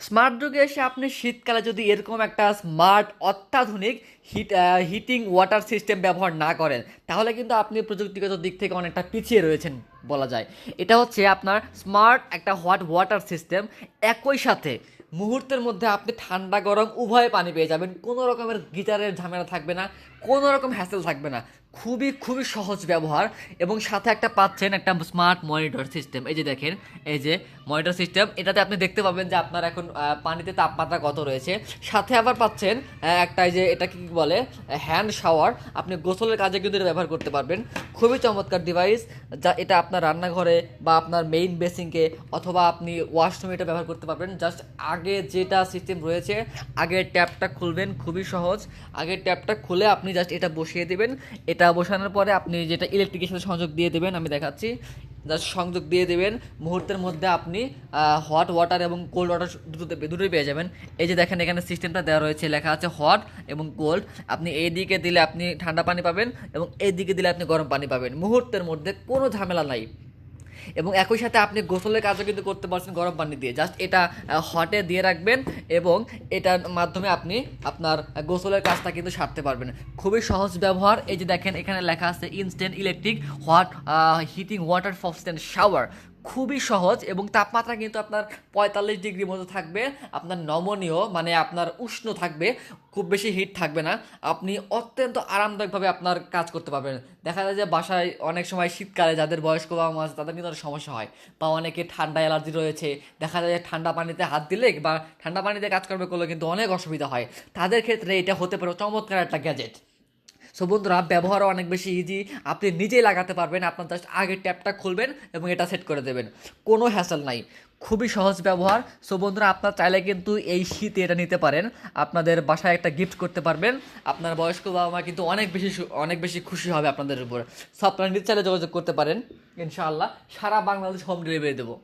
Smart যুগে এসে আপনি শীতকালে যদি এরকম একটা স্মার্ট, অত্যাধুনিক হিট হিটিং ওয়াটার সিস্টেম ব্যবহার না করেন, তাহলে কিন্তু আপনি প্রযুক্তিগত দিক থেকে অনেকটা পিছিয়ে রয়েছেন বলা যায়। এটা হচ্ছে আপনার স্মার্ট একটা হট ওয়াটার সিস্টেম একই সাথে মুহূর্তের মধ্যে আপনি ঠান্ডা, গরম উভয় পানি পেয়ে যাবেন। কোনো রকমের গিটারের ঝামেলা থাকবে না, কোনো রকম হ্যাসেল থাকবে না। খুবই খুবই সহজ ব্যবহার এবং সাথে একটা পাচ্ছেন একটা স্মার্ট মনিটর সিস্টেম এই যে দেখেন, এই যে মনিটর সিস্টেম এটাতে আপনি দেখতে পাবেন যে আপনার এখন পানিতে তাপমাত্রা কত রয়েছে। সাথে আবার পাচ্ছেন একটা এই যে এটা কি বলে হ্যান্ড শাওয়ার আপনি গোসলের কাজে কিন্তু এটা ব্যবহার করতে পারবেন। খুবই চমৎকার ডিভাইস যা এটা আপনার রান্নাঘরে বা আপনার মেইন বেসিংকে অথবা আপনি ওয়াশরুমে এটা ব্যবহার করতে পারবেন। জাস্ট আগে যেটা সিস্টেম রয়েছে, আগের ট্যাপটা খুলবেন, খুবই সহজ। আগের ট্যাপটা খুলে আপনি জাস্ট এটা বসিয়ে দেবেন। এটা বসানোর পরে আপনি যেটা ইলেকট্রিকের সাথে সংযোগ দিয়ে দেবেন, আমি দেখাচ্ছি। জাস্ট সংযোগ দিয়ে দেবেন। মুহূর্তের মধ্যে আপনি হট ওয়াটার এবং কোল্ড ওয়াটার দুটো দুটোই পেয়ে যাবেন। এই যে দেখেন, এখানে সিস্টেমটা দেওয়া রয়েছে, লেখা আছে হট এবং কোল্ড আপনি এই দিকে দিলে আপনি ঠান্ডা পানি পাবেন এবং এই দিকে দিলে আপনি গরম পানি পাবেন। মুহূর্তের মধ্যে কোনো ঝামেলা নাই। এবং একই সাথে আপনি গোসলের কাজও কিন্তু করতে পারছেন, গরম পানি দিয়ে। জাস্ট এটা হটে দিয়ে রাখবেন এবং এটার মাধ্যমে আপনি আপনার গোসলের কাজটা কিন্তু সারতে পারবেন। খুবই সহজ ব্যবহার। এই যে দেখেন, এখানে লেখা আছে instant electric hot heating water faucet shower খুবই সহজ এবং তাপমাত্রা কিন্তু আপনার পঁয়তাল্লিশ ডিগ্রি মতো থাকবে। আপনার নমনীয় মানে আপনার উষ্ণ থাকবে, খুব বেশি হিট থাকবে না। আপনি অত্যন্ত আরামদায়কভাবে আপনার কাজ করতে পারবেন। দেখা যায় যে বাসায় অনেক সময় শীতকালে যাদের বয়স্ক বাবা মা আছে, তাদের কিন্তু অনেক সমস্যা হয় বা অনেকে ঠান্ডা অ্যালার্জি রয়েছে। দেখা যায় যে ঠান্ডা পানিতে হাত দিলে বা ঠান্ডা পানিতে কাজ করবে করলে কিন্তু অনেক অসুবিধা হয়। তাদের ক্ষেত্রে এটা হতে পারে চমৎকার একটা গ্যাজেট সো বন্ধুরা, ব্যবহারও অনেক বেশি ইজি আপনি নিজেই লাগাতে পারবেন, আপনার জাস্ট আগের ট্যাপটা খুলবেন এবং এটা সেট করে দেবেন। কোনো হ্যাসেল নাই। খুবই সহজ ব্যবহার। সো বন্ধুরা, আপনার চাইলে কিন্তু এই শীতে এটা নিতে পারেন। আপনাদের বাসায় একটা গিফট করতে পারবেন। আপনার বয়স্ক বাবা মা কিন্তু অনেক বেশি অনেক বেশি খুশি হবে আপনাদের উপর। সো আপনারা নিজে চাইলে যোগাযোগ করতে পারেন। ইনশাআল্লাহ, সারা বাংলাদেশ হোম ডেলিভারি দেবো।